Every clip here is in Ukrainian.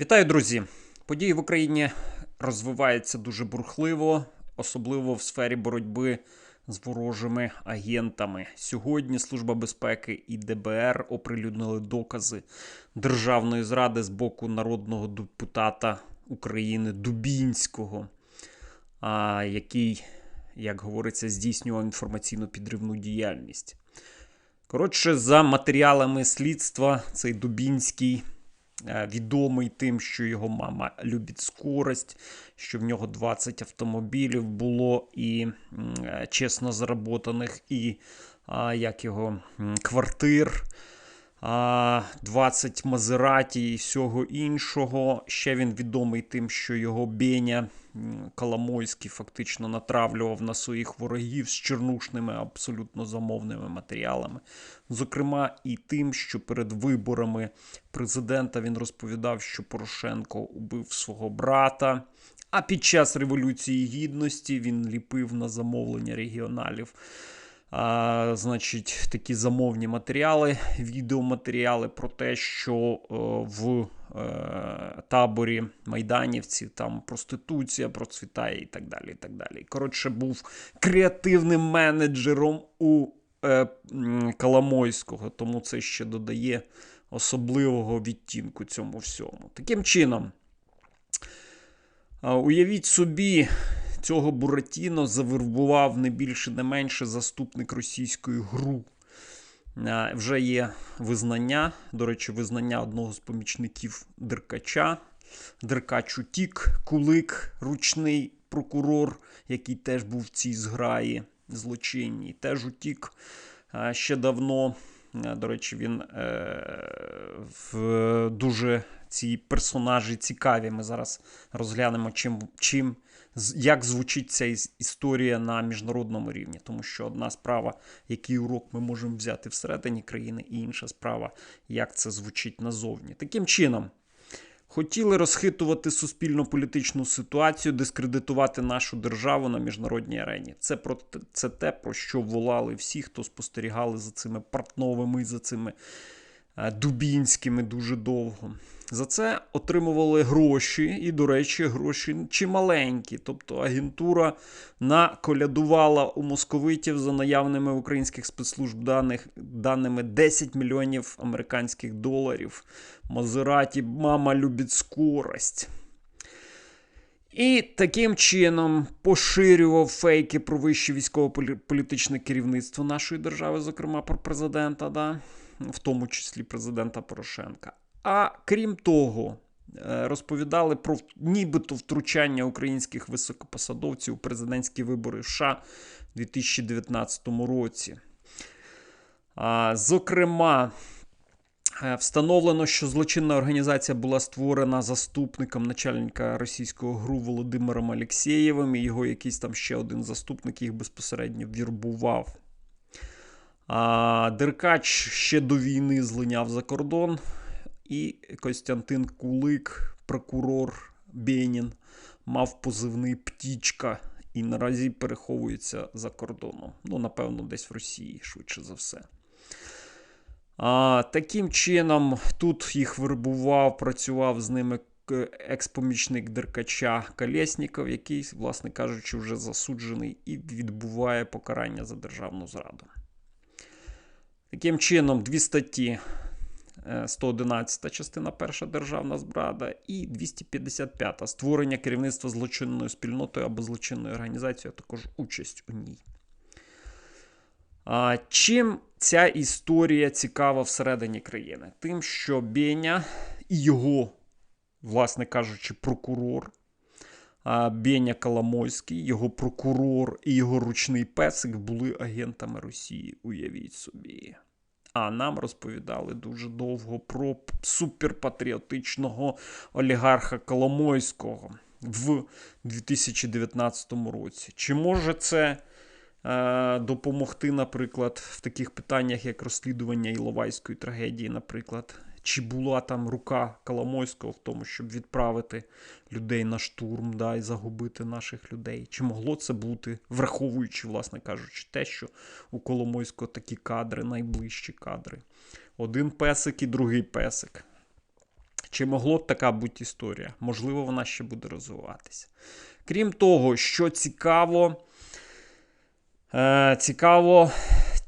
Вітаю, друзі! Події в Україні розвиваються дуже бурхливо, особливо в сфері боротьби з ворожими агентами. Сьогодні Служба безпеки і ДБР оприлюднили докази державної зради з боку народного депутата України Дубінського, який, як говориться, здійснював інформаційну підривну діяльність. Коротше, за матеріалами слідства, цей Дубінський відомий тим, що його мама любить скорость, що в нього 20 автомобілів було і е, чесно заработаних, і як його квартир. А, 20 Мазераті і всього іншого. Ще він відомий тим, що його Беня Коломойський фактично натравлював на своїх ворогів з чорнушними, абсолютно замовними матеріалами. Зокрема, і тим, що перед виборами президента він розповідав, що Порошенко убив свого брата. А під час Революції Гідності він ліпив на замовлення регіоналів. А, значить, такі замовні матеріали, відеоматеріали про те, що е, в е, таборі майданівців там проституція процвітає і так далі. і так далі. Коротше, був креативним менеджером у е, Коломойського, тому це ще додає особливого відтінку цьому всьому. Таким чином, уявіть собі, цього Буратіно завербував не більше, не менше заступник російської ГРУ. Вже є визнання, до речі, визнання одного з помічників Деркача. Деркач утік, Кулик, ручний прокурор, який теж був в цій зграї злочинній, теж утік ще давно. До речі, він е, в дуже ці персонажі цікаві. Ми зараз розглянемо, чим, чим як звучить ця історія на міжнародному рівні. Тому що одна справа, який урок ми можемо взяти всередині країни, і інша справа, як це звучить назовні. Таким чином. Хотіли розхитувати суспільно-політичну ситуацію, дискредитувати нашу державу на міжнародній арені. Це про це те, про що волали всі, хто спостерігали за цими портновими, за цими е, Дубінськими дуже довго. За це отримували гроші, і, до речі, гроші чималенькі. Тобто агентура наколядувала у московитів за наявними українських спецслужб даних, даними 10 мільйонів американських доларів. Мазераті, мама любить скорость. І таким чином поширював фейки про вище військово-політичне керівництво нашої держави, зокрема про президента, да? в тому числі президента Порошенка. А крім того, е, розповідали про нібито втручання українських високопосадовців у президентські вибори США у 2019 році. Зокрема, Е, Встановлено, що злочинна організація була створена заступником начальника російського ГРУ Володимиром Алєксєєвим, і його якийсь там ще один заступник їх безпосередньо вірбував. А Деркач ще до війни злиняв за кордон, і Костянтин Кулик, прокурор Бєнін, мав позивний Птічка і наразі переховується за кордоном. Ну, напевно, десь в Росії, швидше за все. А, таким чином, тут їх вербував, працював з ними екс-помічник Деркача Колєсніков, який, власне кажучи, вже засуджений і відбуває покарання за державну зраду. Таким чином, дві статті. Е, 111 частина перша державна зрада і 255 створення керівництва злочинною спільнотою або злочинною організацією, а також участь у ній. А, чим ця історія цікава всередині країни? Тим, що Беня і його, власне кажучи, прокурор Беня Коломойський, його прокурор і його ручний песик були агентами Росії. Уявіть собі. А нам розповідали дуже довго про суперпатріотичного олігарха Коломойського в 2019 році. Чи може це е, допомогти, наприклад, в таких питаннях, як розслідування Іловайської трагедії, наприклад? Чи була там рука Коломойського в тому, щоб відправити людей на штурм да, і загубити наших людей? Чи могло це бути, враховуючи, власне кажучи, те, що у Коломойського такі кадри, найближчі кадри? Один песик і другий песик. Чи могло б така бути історія? Можливо, вона ще буде розвиватися. Крім того, що цікаво, е, цікаво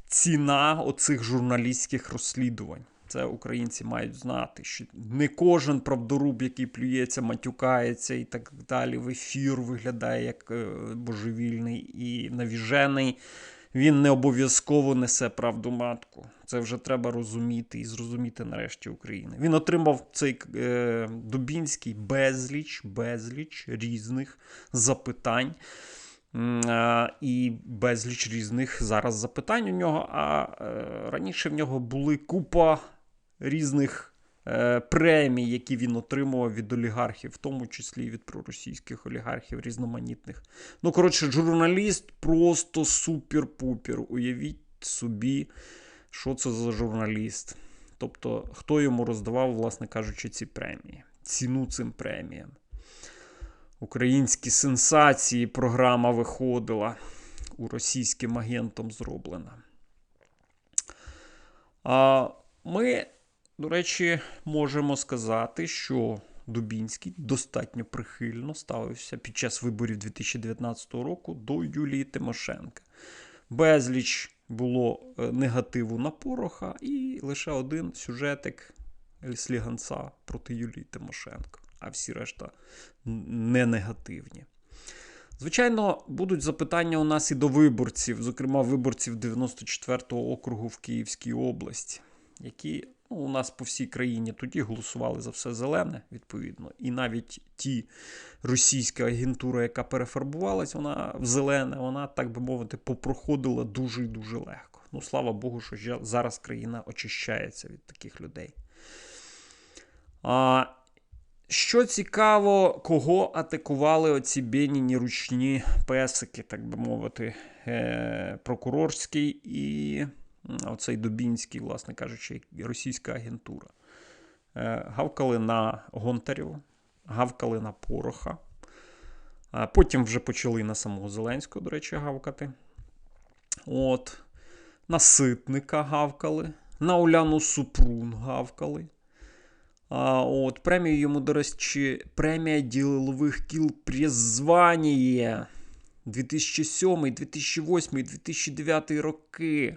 ціна оцих журналістських розслідувань. Це українці мають знати, що не кожен правдоруб, який плюється, матюкається і так далі, в ефір виглядає як е, божевільний і навіжений. Він не обов'язково несе правду матку. Це вже треба розуміти і зрозуміти нарешті України. Він отримав цей е, Дубінський безліч, безліч різних запитань. М, І безліч різних зараз запитань у нього. А е, раніше в нього були купа різних е, премій, які він отримував від олігархів, в тому числі від проросійських олігархів різноманітних. Ну, коротше, журналіст просто супер-пупер. Уявіть собі, що це за журналіст. Тобто, хто йому роздавав, власне кажучи, ці премії, ціну цим преміям. Українські сенсації програма виходила у російським агентом зроблена. А ми, до речі, можемо сказати, що Дубінський достатньо прихильно ставився під час виборів 2019 року до Юлії Тимошенка. Безліч було е, негативу на Пороха, і лише один сюжетик Сліганця проти Юлії Тимошенко, а всі решта не негативні. Звичайно, будуть запитання у нас і до виборців, зокрема виборців 94-го округу в Київській області, які ну, у нас по всій країні тоді голосували за все зелене, відповідно. І навіть ті російська агентура, яка перефарбувалась, вона в зелене, вона, так би мовити, попроходила дуже і дуже легко. Ну, слава Богу, що зараз країна очищається від таких людей. А, що цікаво, кого атакували оці бєніні ручні песики, так би мовити, е, прокурорський і оцей Дубінський, власне кажучи, російська агентура. Е, гавкали на Гонтарєву, гавкали на Пороха. Потім вже почали на самого Зеленського, до речі, гавкати. От. На Ситника гавкали, на Уляну Супрун гавкали. А, от, премію йому, до речі, премія ділових кіл призвання 2007, 2008, 2009 роки.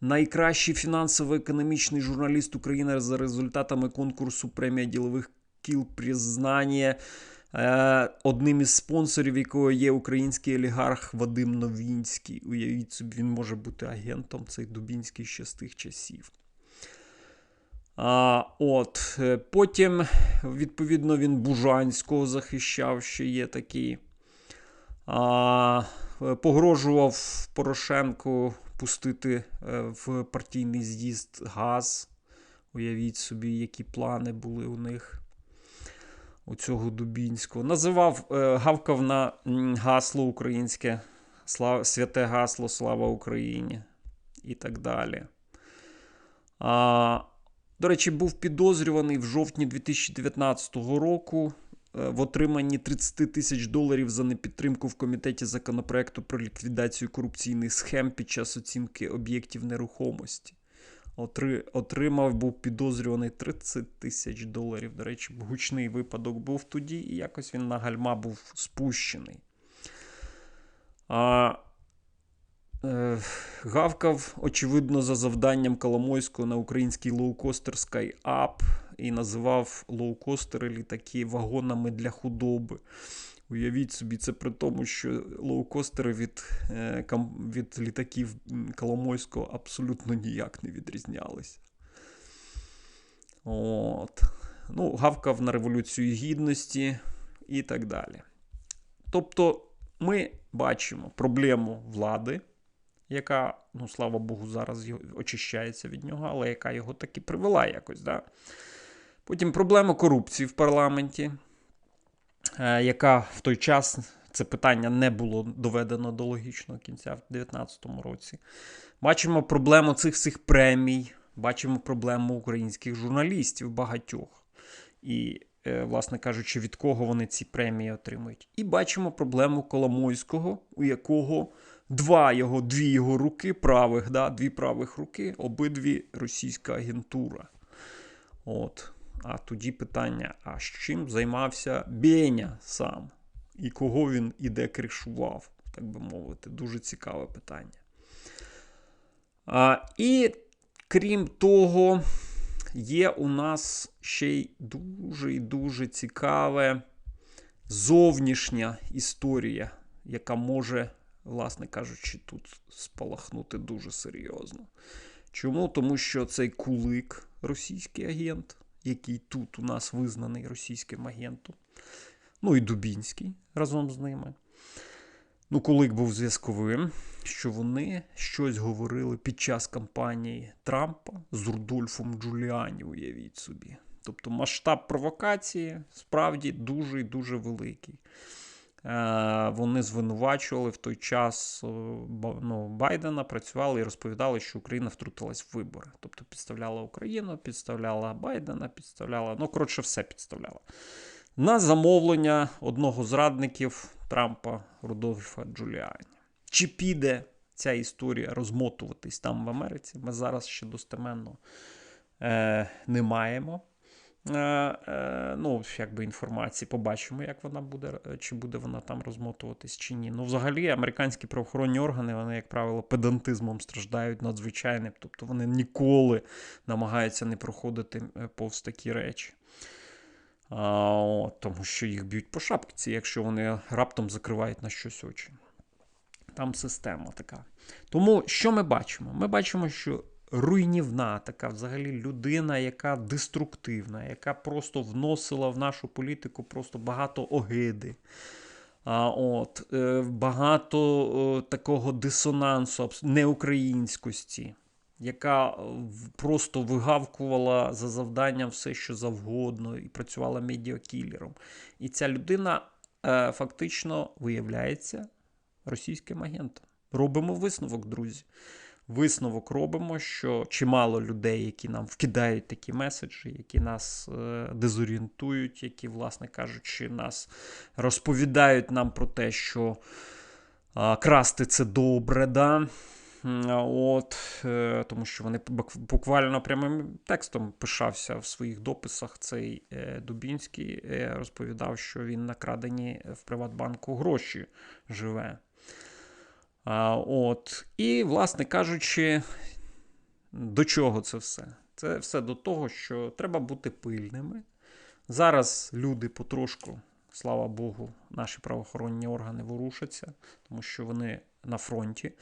Найкращий фінансово-економічний журналіст України за результатами конкурсу премія ділових кіл признання. Е, одним із спонсорів якого є український олігарх Вадим Новінський. Уявіть собі, він може бути агентом цей Дубінський ще з тих часів. А, от, е, Потім, відповідно, він Бужанського захищав, ще є такий. А, е, погрожував Порошенку пустити е, в партійний з'їзд газ. Уявіть собі, які плани були у них. У цього Дубінського. Називав, е, гавкав на гасло українське, святе гасло Слава Україні і так далі. А, до речі, був підозрюваний в жовтні 2019 року в отриманні 30 тисяч доларів за непідтримку в комітеті законопроекту про ліквідацію корупційних схем під час оцінки об'єктів нерухомості. Отри, отримав, був підозрюваний 30 тисяч доларів. До речі, гучний випадок був тоді, і якось він на гальма був спущений. А, е, гавкав, очевидно, за завданням Коломойського на український лоукостер SkyUp і називав лоукостери літаки вагонами для худоби. Уявіть собі, це при тому, що лоукостери від, е, від літаків Коломойського абсолютно ніяк не відрізнялися. От. Ну, гавкав на Революцію Гідності і так далі. Тобто, ми бачимо проблему влади, яка, ну, слава Богу, зараз очищається від нього, але яка його таки привела якось. Да? Потім проблема корупції в парламенті, е, яка в той час це питання не було доведено до логічного кінця в 2019 році. Бачимо проблему цих всіх премій, бачимо проблему українських журналістів багатьох. І, е, власне кажучи, від кого вони ці премії отримують. І бачимо проблему Коломойського, у якого два його, дві його руки правих, да, дві правих руки, обидві російська агентура. От. А тоді питання: а з чим займався Беня сам? І кого він і де кришував, так би мовити, дуже цікаве питання. А, І крім того, є у нас ще й дуже і дуже цікаве зовнішня історія, яка може, власне кажучи, тут спалахнути дуже серйозно. Чому? Тому що цей кулик, російський агент, який тут у нас визнаний російським агентом, ну і Дубінський разом з ними. Ну, Кулик був зв'язковим, що вони щось говорили під час кампанії Трампа з Рудольфом Джуліані, уявіть собі. Тобто масштаб провокації справді дуже і дуже великий. Е, Вони звинувачували в той час е, ну, Байдена, працювали і розповідали, що Україна втрутилась в вибори. Тобто підставляла Україну, підставляла Байдена, підставляла, ну, коротше, все підставляла. На замовлення одного з радників Трампа Рудольфа Джуліані. Чи піде ця історія розмотуватись там в Америці? Ми зараз ще достеменно е, не маємо. Е, е, ну, якби інформації, побачимо, як вона буде, е, чи буде вона там розмотуватись, чи ні. Ну, взагалі, американські правоохоронні органи, вони, як правило, педантизмом страждають надзвичайним. Тобто вони ніколи намагаються не проходити повз такі речі. А, от, тому що їх б'ють по шапці, якщо вони раптом закривають на щось очі. Там система така. Тому що ми бачимо? Ми бачимо, що руйнівна така взагалі людина, яка деструктивна, яка просто вносила в нашу політику просто багато огиди. А, от, е, багато такого дисонансу, неукраїнськості, яка е, просто вигавкувала за завданням все, що завгодно, і працювала медіакілером. І ця людина е, фактично виявляється російським агентом. Робимо висновок, друзі. Висновок робимо, що чимало людей, які нам вкидають такі меседжі, які нас е, дезорієнтують, які, власне кажучи, нас розповідають нам про те, що красти це добре, да? От, е, тому що вони буквально прямим текстом пишався в своїх дописах. Цей е, Дубінський розповідав, що він на крадені в Приватбанку гроші живе. От. І, власне кажучи, до чого це все? Це все до того, що треба бути пильними. Зараз люди потрошку, слава Богу, наші правоохоронні органи ворушаться, тому що вони на фронті.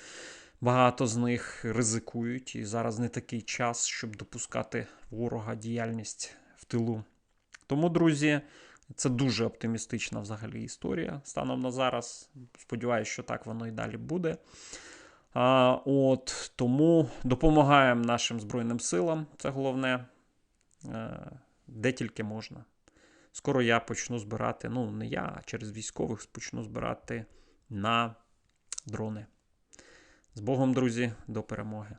Багато з них ризикують, і зараз не такий час, щоб допускати ворога діяльність в тилу. Тому, друзі, це дуже оптимістична взагалі історія станом на зараз. Сподіваюся, що так воно і далі буде. А, от, тому допомагаємо нашим Збройним силам, це головне, е, де тільки можна. Скоро я почну збирати, ну, не я, а через військових почну збирати на дрони. З Богом, друзі, до перемоги!